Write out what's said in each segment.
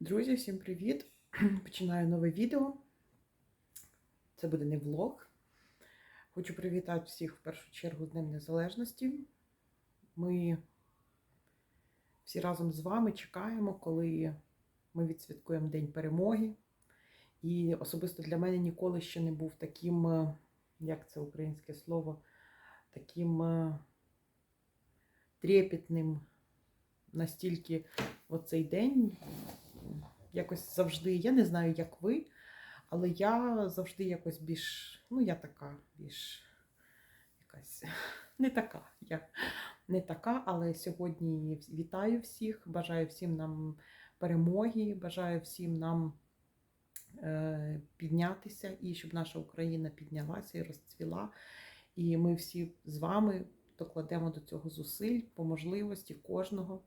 Друзі, всім привіт! Починаю нове відео. Це буде не влог. Хочу привітати всіх в першу чергу з Днем Незалежності. Ми всі разом з вами чекаємо, коли ми відсвяткуємо День перемоги. І особисто для мене ніколи ще не був таким, е, як це українське слово, таким е, трепетним настільки оцей день якось завжди, я не знаю, як ви, але я завжди якось більш, ну, я така, більш якась не така. Я не така, але сьогодні вітаю всіх, бажаю всім нам перемоги, бажаю всім нам е, піднятися і щоб наша Україна піднялася і розцвіла. І ми всі з вами докладемо до цього зусиль по можливості кожного.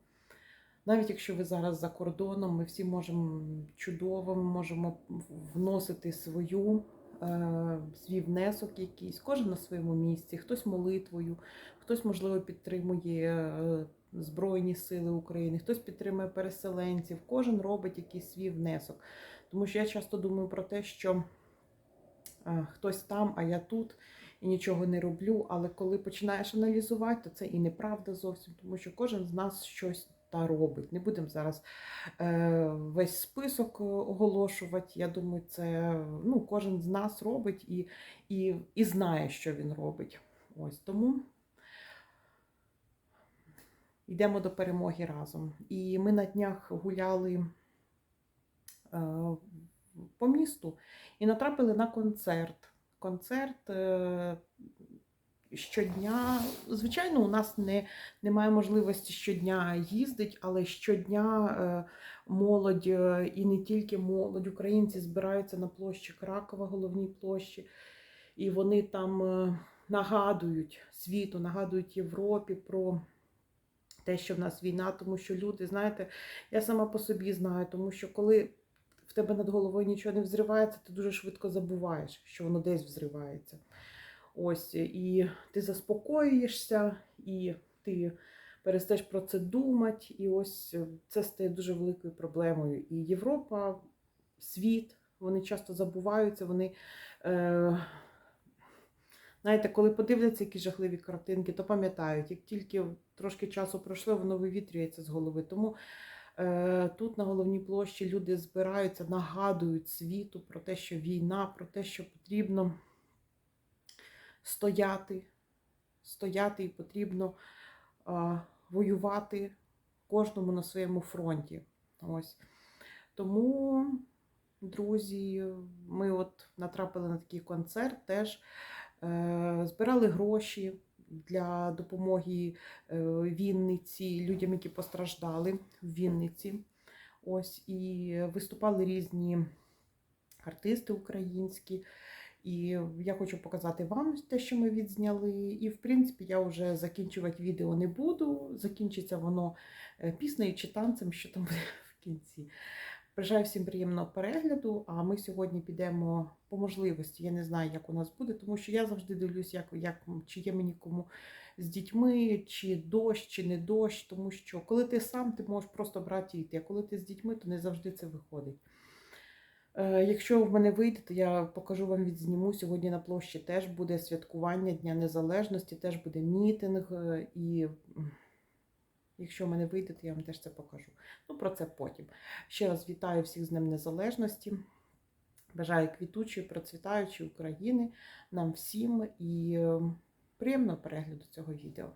Навіть якщо ви зараз за кордоном, ми всі можемо чудово, ми можемо вносити свою, е, свій внесок якийсь, кожен на своєму місці, хтось молитвою, хтось, можливо, підтримує е, Збройні Сили України, хтось підтримує переселенців, кожен робить якийсь свій внесок. Тому що я часто думаю про те, що е, хтось там, а я тут. І нічого не роблю, але коли починаєш аналізувати, то це і неправда зовсім, тому що кожен з нас щось та робить. Не будемо зараз е, весь список е, оголошувати. Я думаю, це ну, кожен з нас робить і, і, і знає, що він робить. Ось тому йдемо до перемоги разом. І ми на днях гуляли е, по місту і натрапили на концерт. Концерт. Щодня, звичайно, у нас не, немає можливості щодня їздити, але щодня е, молодь е, і не тільки молодь, українці збираються на площі Кракова, головній площі, і вони там е, нагадують світу, нагадують Європі про. Те, що в нас війна, тому що люди, знаєте, я сама по собі знаю, тому що коли в тебе над головою нічого не взривається, ти дуже швидко забуваєш, що воно десь взривається. Ось, і ти заспокоюєшся, і ти перестаєш про це думати. І ось це стає дуже великою проблемою. І Європа, світ, вони часто забуваються, вони. Е, Знаєте, коли подивляться якісь жахливі картинки, то пам'ятають, як тільки трошки часу пройшло, воно вивітрюється з голови. Тому е, тут на головній площі люди збираються, нагадують світу про те, що війна, про те, що потрібно стояти, стояти і потрібно а, воювати кожному на своєму фронті. Ось. Тому, друзі, ми от натрапили на такий концерт, теж е, збирали гроші для допомоги е, Вінниці, людям, які постраждали в Вінниці. Ось, і виступали різні артисти українські. І я хочу показати вам те, що ми відзняли. І, в принципі, я вже закінчувати відео не буду. Закінчиться воно е, піснею чи танцем, що там буде в кінці. Бажаю всім приємного перегляду. А ми сьогодні підемо по можливості. Я не знаю, як у нас буде, тому що я завжди дивлюсь, як, як, чи є мені кому з дітьми, чи дощ, чи не дощ. Тому що коли ти сам, ти можеш просто брати і йти. А коли ти з дітьми, то не завжди це виходить. Е, Якщо в мене вийде, то я покажу вам відзніму. Сьогодні на площі теж буде святкування Дня Незалежності, теж буде мітинг. е, І якщо в мене вийде, то я вам теж це покажу. Ну, про це потім. Ще раз вітаю всіх з Днем Незалежності. Бажаю квітучої, процвітаючої України нам всім і е, приємного перегляду цього відео.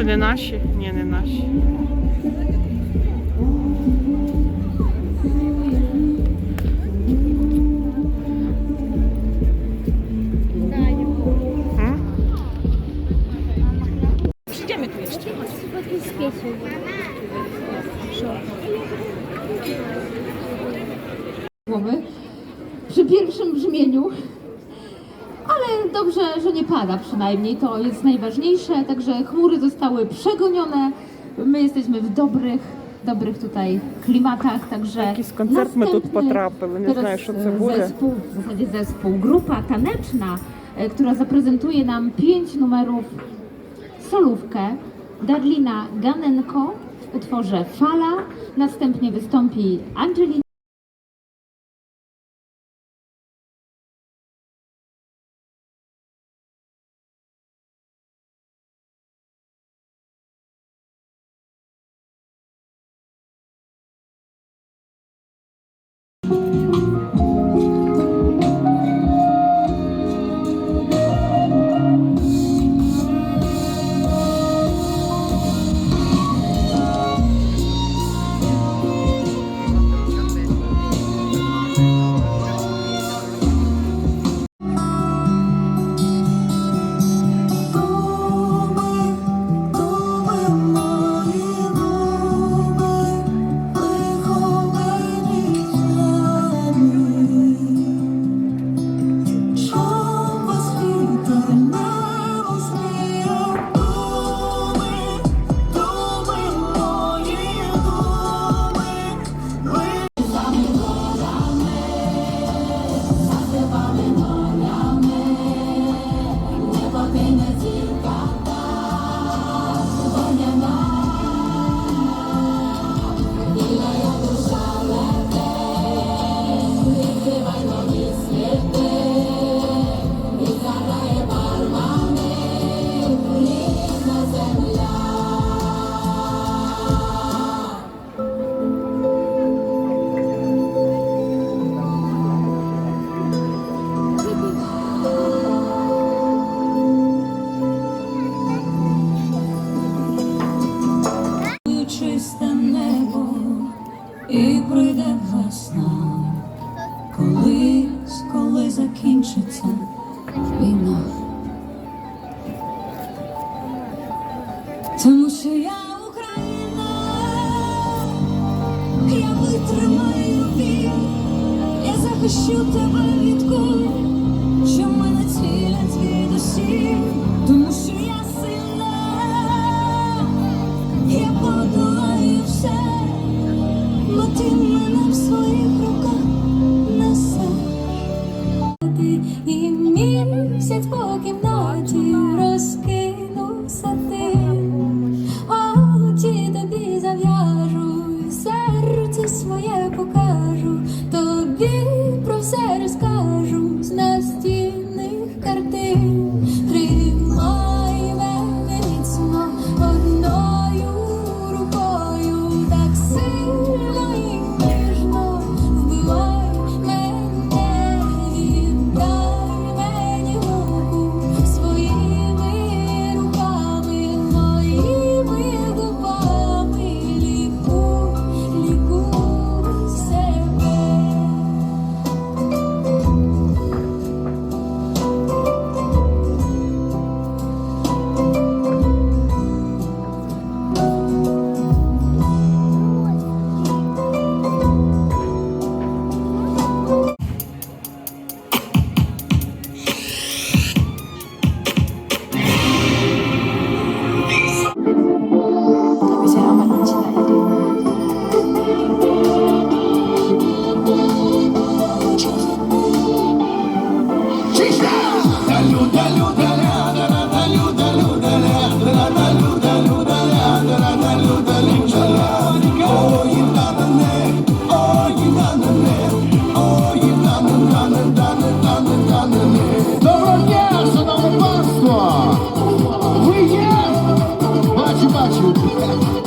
Це не наші? Ні, не наші. Przyjdziemy tu jeszcze. głowy przy pierwszym brzmieniu. dobrze, że nie pada przynajmniej, to jest najważniejsze, także chmury zostały przegonione, my jesteśmy w dobrych, dobrych tutaj klimatach, także Jakiś koncert my tu następny potrapili, nie teraz, znаю, що це zespół, w zasadzie zespół, grupa taneczna, e, która zaprezentuje nam pięć numerów solówkę Darlina Ganenko w utworze Fala, następnie wystąpi Angelina що я Україна, я витримаю вік, я захищу тебе. про все розкажу з Насті. Thank you.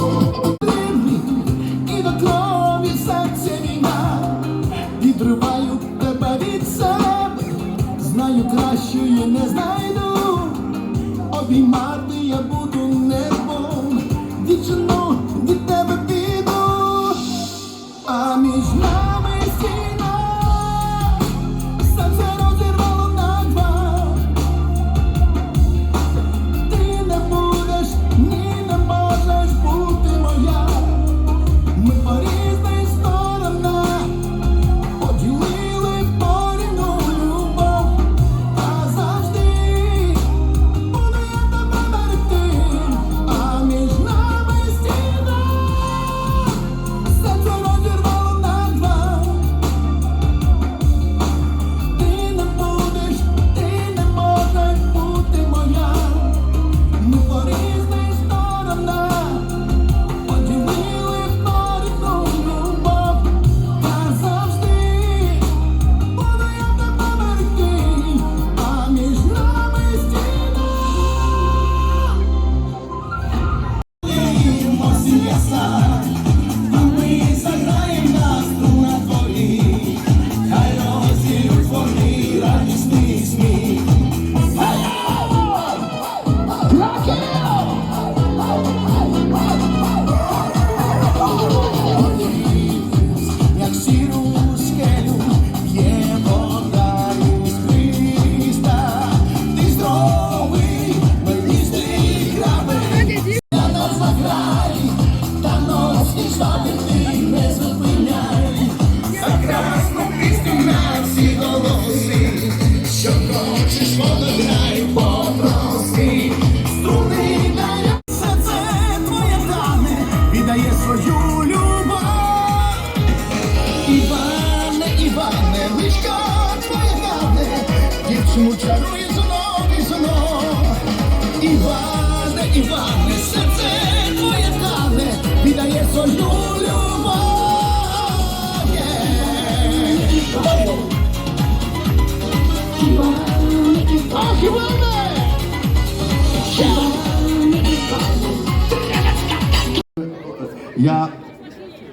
Я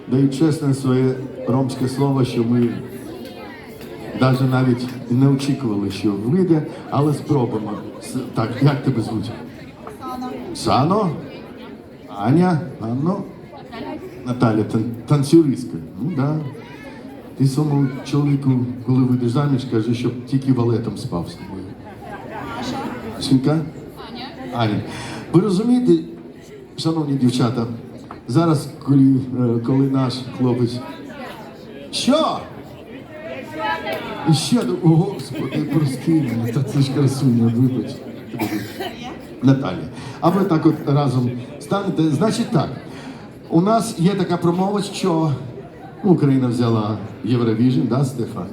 даю чесне своє ромське слово, що ми навіть навіть не очікували, що вийде, але спробуємо. Так, як тебе звуть? Сано. Аня, Анно. Наталя, тан- танцюристка. Ну да. Ти своєму чоловіку, коли вийдеш заміж, кажи, щоб тільки валетом спав з тобою. Сінька? Аня. Аня. Ви розумієте, шановні дівчата, зараз, коли, е, коли наш хлопець. Що? І ще, о, господи, прости та це ж красуня, вибач. Наталя. А ви так от разом станете. Значить так, у нас є така промова, що Україна взяла Євровіжн, да, Стефан?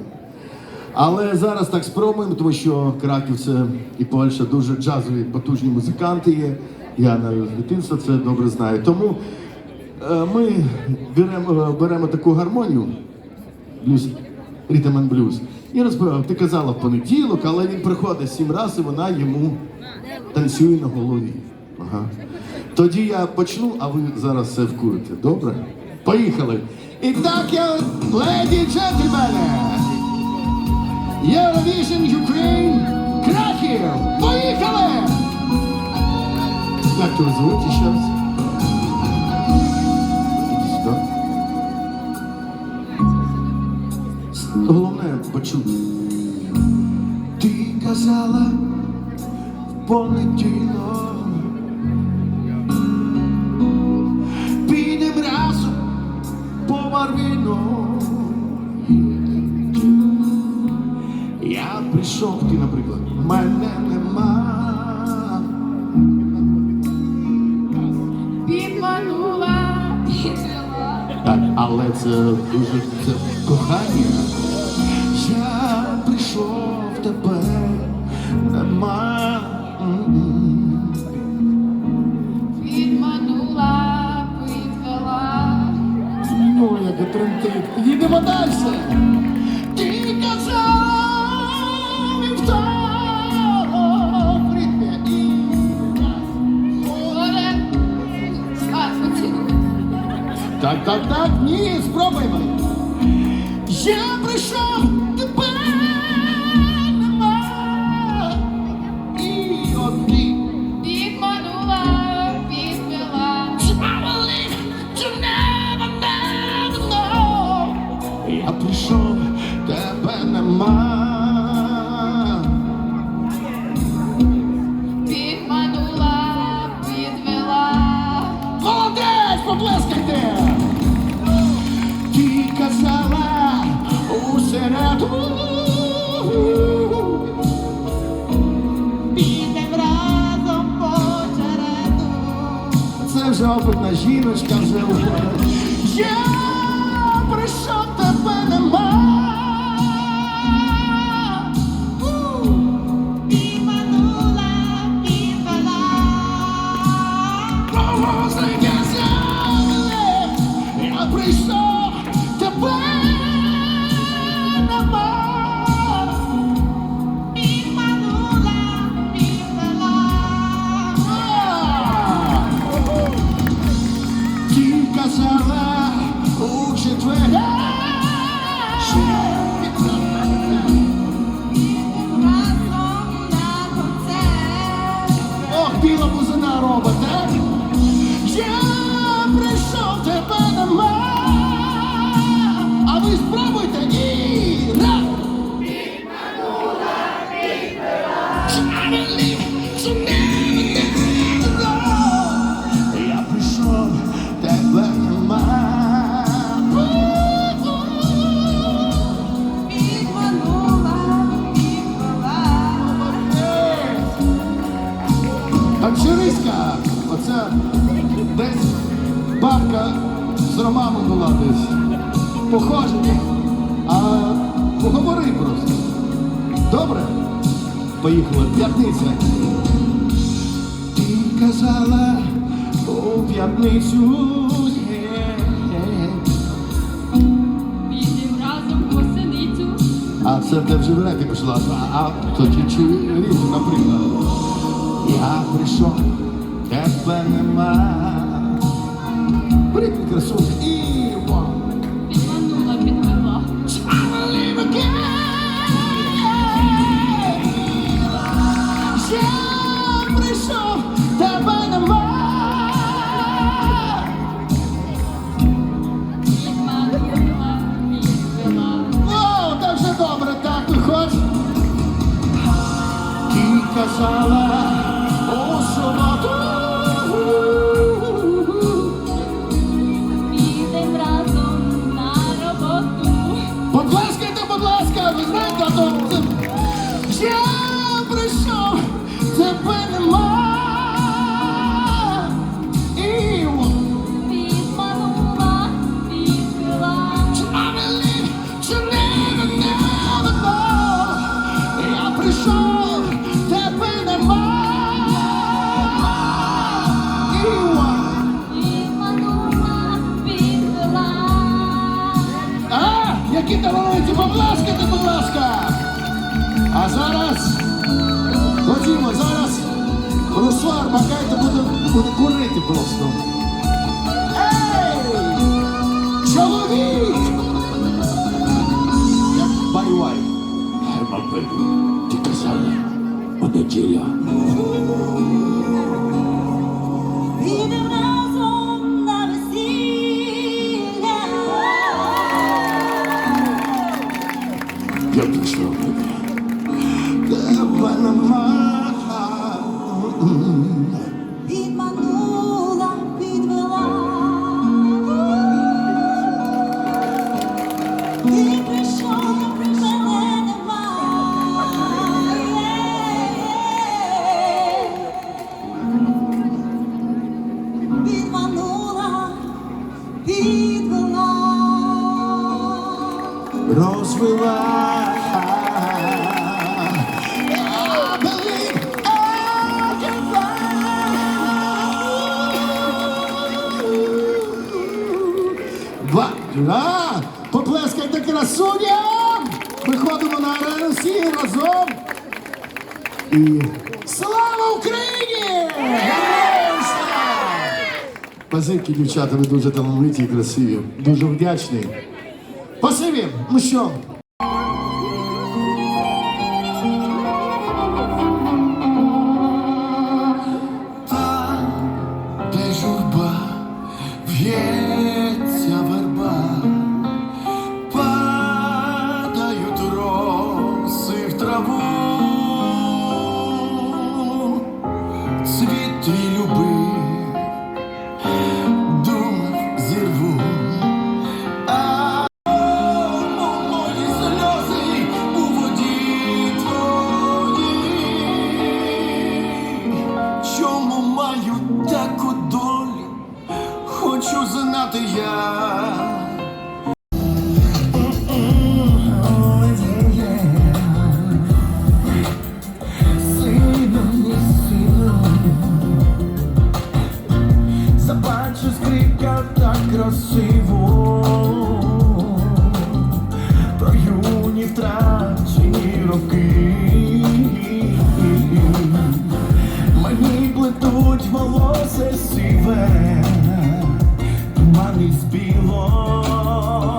Але зараз так спробуємо, тому що Краків це і Польща дуже джазові, потужні музиканти є. Я навіть з це добре знаю. Тому ми беремо, е, беремо таку гармонію, блюз, ритм and блюз, і розповідав, ти казала в понеділок, але він приходить сім разів, і вона йому танцює на голові. Ага. Тоді я почну, а ви зараз все вкурите. Добре? Поїхали. І так я, леді і джентльмени, Eurovision Ukraine, Краків! Поїхали! Як тебе звуть ще раз? Головне почути. Ти казала в понеділок. Підем разом по Марвіно. Я прийшов, ти, наприклад, мене нема. Підманула, підвела. Так, але це дуже це кохання. Я прийшов тебе нема. М-м. Підманула, підвела. Ну, як тремтить. Їдемо далі. Ти казав вівторок в ритмі. І раз. Горе. А, поцілуй. Так, так, так, ні, спробуємо. imagina as Гончариська! Оце десь бабка з Романом була десь. Похожі, а поговори просто. Добре? Поїхала п'ятниця. Ти казала у п'ятницю. А це де вже в реки пішла, а, а то чи, чи різні, наприклад я прийшов, тебе нема. Брик мікрософт і вам. the boss though. Bye bye. I'm a baby. Take a salad. On. Да! Поплескайте красуням! Виходимо на арену всі разом. І Слава Україні! Базики, дівчата, ви дуже талановиті і красиві. Дуже вдячний. Спасибі! Ну що? юні втрачені роки, мені плетуть волосся сіве, туман із біло.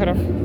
Автограф.